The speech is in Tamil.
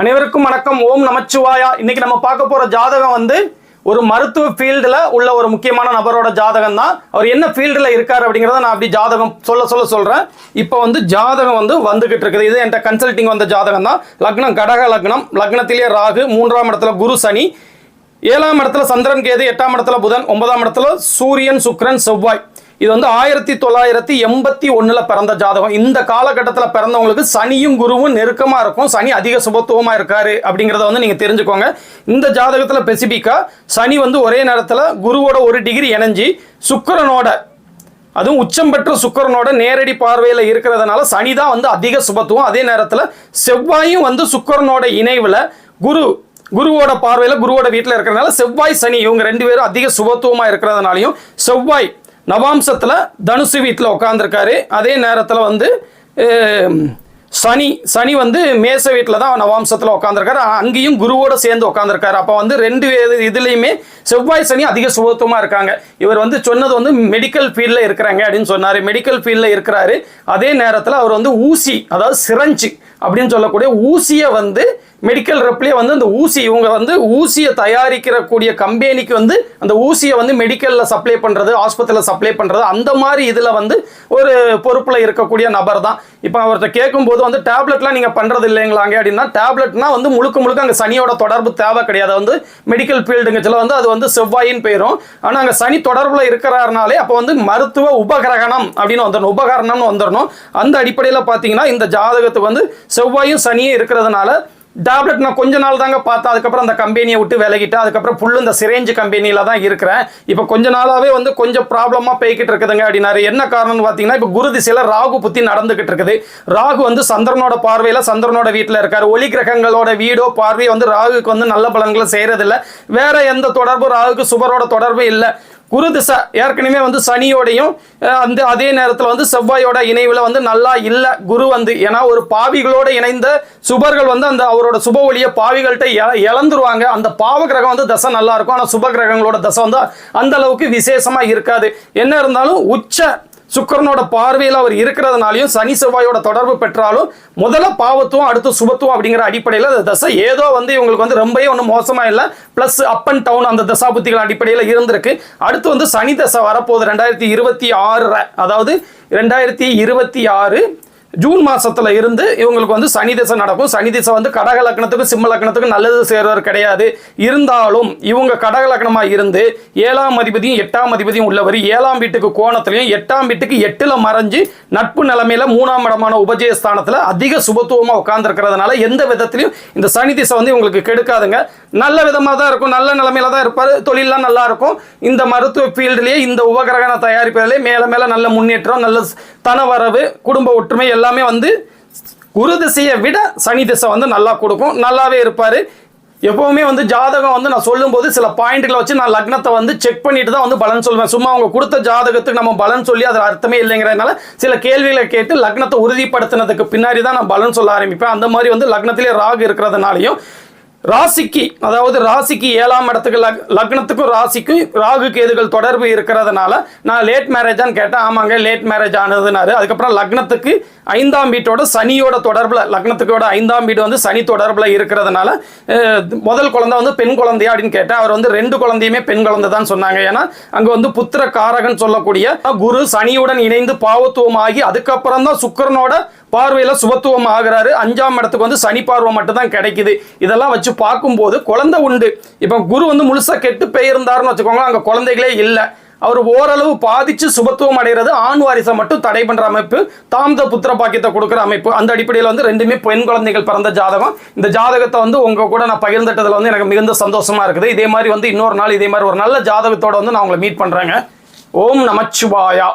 அனைவருக்கும் வணக்கம். ஓம் நமச்சிவாயா. இன்னைக்கு நம்ம பார்க்க போற ஜாதகம் வந்து ஒரு மருத்துவ ஃபீல்டில் உள்ள ஒரு முக்கியமான நபரோட ஜாதகம் தான். அவர் என்ன ஃபீல்டில் இருக்கார் அப்படிங்கிறத நான் அப்படி ஜாதகம் சொல்ல சொல்ல சொல்கிறேன் இப்போ வந்து ஜாதகம் வந்து வந்துகிட்டு இருக்குது. இது என்கிட்ட கன்சல்டிங் வந்த ஜாதகம் தான். லக்னம் கடக லக்னம். லக்னத்திலேயே ராகு மூன்றாம் இடத்துல குரு சனி. ஏழாம் இடத்துல சந்திரன் கேது. எட்டாம் இடத்துல புதன். ஒன்பதாம் இடத்துல சூரியன் சுக்ரன் செவ்வாய். இது வந்து ஆயிரத்தி தொள்ளாயிரத்தி எண்பத்தி ஒன்றில் பிறந்த ஜாதகம். இந்த காலகட்டத்தில் பிறந்தவங்களுக்கு சனியும் குருவும் நெருக்கமாக இருக்கும். சனி அதிக சுபத்துவமாக இருக்காரு அப்படிங்கிறத வந்து நீங்கள் தெரிஞ்சுக்கோங்க. இந்த ஜாதகத்தில் ஸ்பெசிஃபிக்காக சனி வந்து ஒரே நேரத்தில் குருவோட ஒரு டிகிரி இணைஞ்சி சுக்கிரனோட அதுவும் உச்சம் பெற்ற சுக்கரனோட நேரடி பார்வையில் இருக்கிறதுனால சனி தான் வந்து அதிக சுபத்துவம். அதே நேரத்தில் செவ்வாயும் வந்து சுக்கரனோட இணைவில் குரு குருவோட பார்வையில் குருவோட வீட்டில் இருக்கிறதுனால செவ்வாய் சனி இவங்க ரெண்டு பேரும் அதிக சுபத்துவமாக இருக்கிறதுனாலையும் செவ்வாய் நவாம்சத்தில் தனுசு வீட்டில் உட்காந்துருக்காரு அதே நேரத்தில் வந்து சனி சனி வந்து மேச வீட்டில் தான் நவாம்சத்தில் உட்காந்துருக்காரு அங்கேயும் குருவோட சேர்ந்து உட்காந்துருக்காரு அப்போ வந்து ரெண்டு இதுலேயுமே செவ்வாய் சனி அதிக சுபத்துவமாக இருக்காங்க. இவர் வந்து சொன்னது வந்து மெடிக்கல் ஃபீல்டில் இருக்கிறாங்க அப்படின்னு சொன்னார். மெடிக்கல் ஃபீல்டில் இருக்கிறாரு. அதே நேரத்தில் அவர் வந்து ஊசி அதாவது சிரஞ்சு அப்படின்னு சொல்லக்கூடிய ஊசியை வந்து மெடிக்கல் ரெப்லேயே வந்து அந்த ஊசி இவங்க வந்து ஊசியை தயாரிக்கிறக்கூடிய கம்பெனிக்கு வந்து அந்த ஊசியை வந்து மெடிக்கலில் சப்ளை பண்ணுறது ஆஸ்பத்திரியில் சப்ளை பண்ணுறது அந்த மாதிரி இதில் வந்து ஒரு பொறுப்பில் இருக்கக்கூடிய நபர் தான் இப்போ அவர்கிட்ட கேட்கும்போது வந்து டேப்லெட்லாம் நீங்கள் பண்ணுறது இல்லைங்களாங்க அப்படின்னா டேப்லெட்னா வந்து முழுக்க முழுக்க அங்கே சனியோட தொடர்பு தேவை கிடையாது. வந்து மெடிக்கல் ஃபீல்டுங்கச்சில் வந்து அது வந்து செவ்வாயின்னு போயிடும் ஆனால் அங்கே சனி தொடர்பில் இருக்கிறாருனாலே அப்போ வந்து மருத்துவ உபகரணம் அப்படின்னு வந்துடணும் உபகரணம்னு வந்துடணும் அந்த அடிப்படையில் பார்த்தீங்கன்னா இந்த ஜாதகத்துக்கு வந்து செவ்வாயும் சனியும் இருக்கிறதுனால டேப்லெட் நான் கொஞ்ச நாள் தாங்க பார்த்தேன். அதுக்கப்புறம் அந்த கம்பெனியை விட்டு விலகிட்டேன். அதுக்கப்புறம் ஃபுல்லும் இந்த சிரேஞ்சு கம்பெனியில் தான் இருக்கிறேன். இப்போ கொஞ்ச நாளாகவே வந்து கொஞ்சம் ப்ராப்ளமாக போய்கிட்டு இருக்குதுங்க அப்படின்னாரு. என்ன காரணம்னு பார்த்தீங்கன்னா இப்போ குரு திசையில் ராகு புத்தி நடந்துகிட்டு இருக்குது. ராகு வந்து சந்திரனோட பார்வையில் சந்திரனோட வீட்டில் இருக்கார். ஒளி கிரகங்களோட வீடோ பார்வையோ வந்து ராகுக்கு வந்து நல்ல பலன்களை செய்கிறதில்ல வேற எந்த தொடர்பும் ராகுக்கு சுபரோட தொடர்பு இல்லை. குரு திசை ஏற்கனவே வந்து சனியோடையும் அந்த அதே நேரத்தில் வந்து செவ்வாயோட இணைவில் வந்து நல்லா இல்லை குரு வந்து. ஏன்னா ஒரு பாவிகளோட இணைந்த சுபர்கள் வந்து அந்த அவரோட சுப ஒளியை பாவிகள்கிட்ட இழந்துருவாங்க. அந்த பாவ கிரகம் வந்து தசை நல்லா இருக்கும். ஆனால் சுப கிரகங்களோட தசை வந்து அந்த அளவுக்கு விசேஷமாக இருக்காது. என்ன இருந்தாலும் உச்ச சுக்கரனோட பார்வையில் அவர் இருக்கிறதுனாலையும் சனி செவ்வாயோட தொடர்பு பெற்றாலும் முதல்ல பாவத்துவம் அடுத்து சுபத்துவம் அப்படிங்கிற அடிப்படையில் அந்த தசை ஏதோ வந்து இவங்களுக்கு வந்து ரொம்பவே ஒன்றும் மோசமாக இல்லை. ப்ளஸ் அப் அண்ட் டவுன் அந்த தசாபுத்திகள் அடிப்படையில் இருந்திருக்கு. அடுத்து வந்து சனி தசை வரப்போகுது ரெண்டாயிரத்தி இருபத்தி ஆறு அதாவது ரெண்டாயிரத்தி இருபத்தி ஆறு ஜூன் மாசத்துல இருந்து இவங்களுக்கு வந்து சனி திசை நடக்கும். சனி திசை வந்து கடக லக்னத்துக்கும் சிம்ம லக்னத்துக்கும் நல்லது சேர்வர் கிடையாது. இருந்தாலும் இவங்க கடக லக்னமா இருந்து ஏழாம் அதிபதியும் எட்டாம் அதிபதியும் உள்ளவர் ஏழாம் வீட்டுக்கு கோணத்திலையும் எட்டாம் வீட்டுக்கு எட்டுல மறைஞ்சு நட்பு நிலைமையில மூணாம் இடமான உபஜயஸ்தானத்துல அதிக சுபத்துவமா உட்கார்ந்துருக்கிறதுனால எந்த விதத்திலையும் இந்த சனி திசை வந்து இவங்களுக்கு கெடுக்காதுங்க. நல்ல விதமாக தான் இருக்கும். நல்ல நிலைமையில தான் இருப்பார். தொழிலெலாம் நல்லா இருக்கும். இந்த மருத்துவ ஃபீல்டுலேயே இந்த உபகரண தயாரிப்பதிலே மேலே மேலே நல்ல முன்னேற்றம் நல்ல தனவரவு குடும்ப ஒற்றுமை எல்லாமே வந்து குரு திசையை விட சனி திசை வந்து நல்லா கொடுக்கும். நல்லாவே இருப்பார். எப்போவுமே வந்து ஜாதகம் வந்து நான் சொல்லும்போது சில பாயிண்ட்களை வச்சு நான் லக்னத்தை வந்து செக் பண்ணிட்டு தான் வந்து பலன் சொல்வேன். சும்மா அவங்க கொடுத்த ஜாதகத்துக்கு நம்ம பலன் சொல்லி அதில் அர்த்தமே இல்லைங்கிறதுனால சில கேள்விகளை கேட்டு லக்னத்தை உறுதிப்படுத்தினதுக்கு பின்னாடி தான் நான் பலன் சொல்ல ஆரம்பிப்பேன். அந்த மாதிரி வந்து லக்னத்திலே ராகு இருக்கிறதுனாலையும் ராசிக்கு அதாவது ராசிக்கு ஏழாம் இடத்துக்கு லக் லக்னத்துக்கும் ராசிக்கும் ராகு கேதுகள் தொடர்பு இருக்கிறதுனால நான் லேட் மேரேஜான்னு கேட்டேன். ஆமாங்க லேட் மேரேஜ் ஆனதுனாரு. அதுக்கப்புறம் லக்னத்துக்கு ஐந்தாம் வீட்டோட சனியோட தொடர்பில் லக்னத்துக்கோட ஐந்தாம் வீடு வந்து சனி தொடர்பில் இருக்கிறதுனால முதல் குழந்தை வந்து பெண் குழந்தையா அப்படின்னு கேட்டேன். அவர் வந்து ரெண்டு குழந்தையுமே பெண் குழந்தை தான் சொன்னாங்க. ஏன்னா அங்கே வந்து புத்திர காரகன் சொல்லக்கூடிய குரு சனியுடன் இணைந்து பாவத்துவம் ஆகி அதுக்கப்புறம் தான் சுக்கிரனோட பார்வையில் சுபத்துவம் ஆகிறாரு. அஞ்சாம் இடத்துக்கு வந்து சனி பார்வை மட்டும் தான் கிடைக்குது. இதெல்லாம் வச்சு பார்க்கும்போது குழந்தை உண்டு. இப்போ குரு வந்து முழுசா கெட்டு பெயர்ந்தாருன்னு வச்சுக்கோங்களேன் அங்கே குழந்தைகளே இல்லை. அவர் ஓரளவு பாதிச்சு சுபத்துவம் அடைகிறது ஆண் வாரிசை மட்டும் தடை பண்ணுற அமைப்பு தாமத புத்திர பாக்கியத்தை கொடுக்குற அமைப்பு. அந்த அடிப்படையில் வந்து ரெண்டுமே பெண் குழந்தைகள் பிறந்த ஜாதகம். இந்த ஜாதகத்தை வந்து உங்கள் கூட நான் பகிர்ந்துட்டதில் வந்து எனக்கு மிகுந்த சந்தோஷமாக இருக்குது. இதே மாதிரி வந்து இன்னொரு நாள் இதே மாதிரி ஒரு நல்ல ஜாதகத்தோட வந்து நான் உங்களை மீட் பண்ணுறேங்க ஓம் நமச்சிவாயா.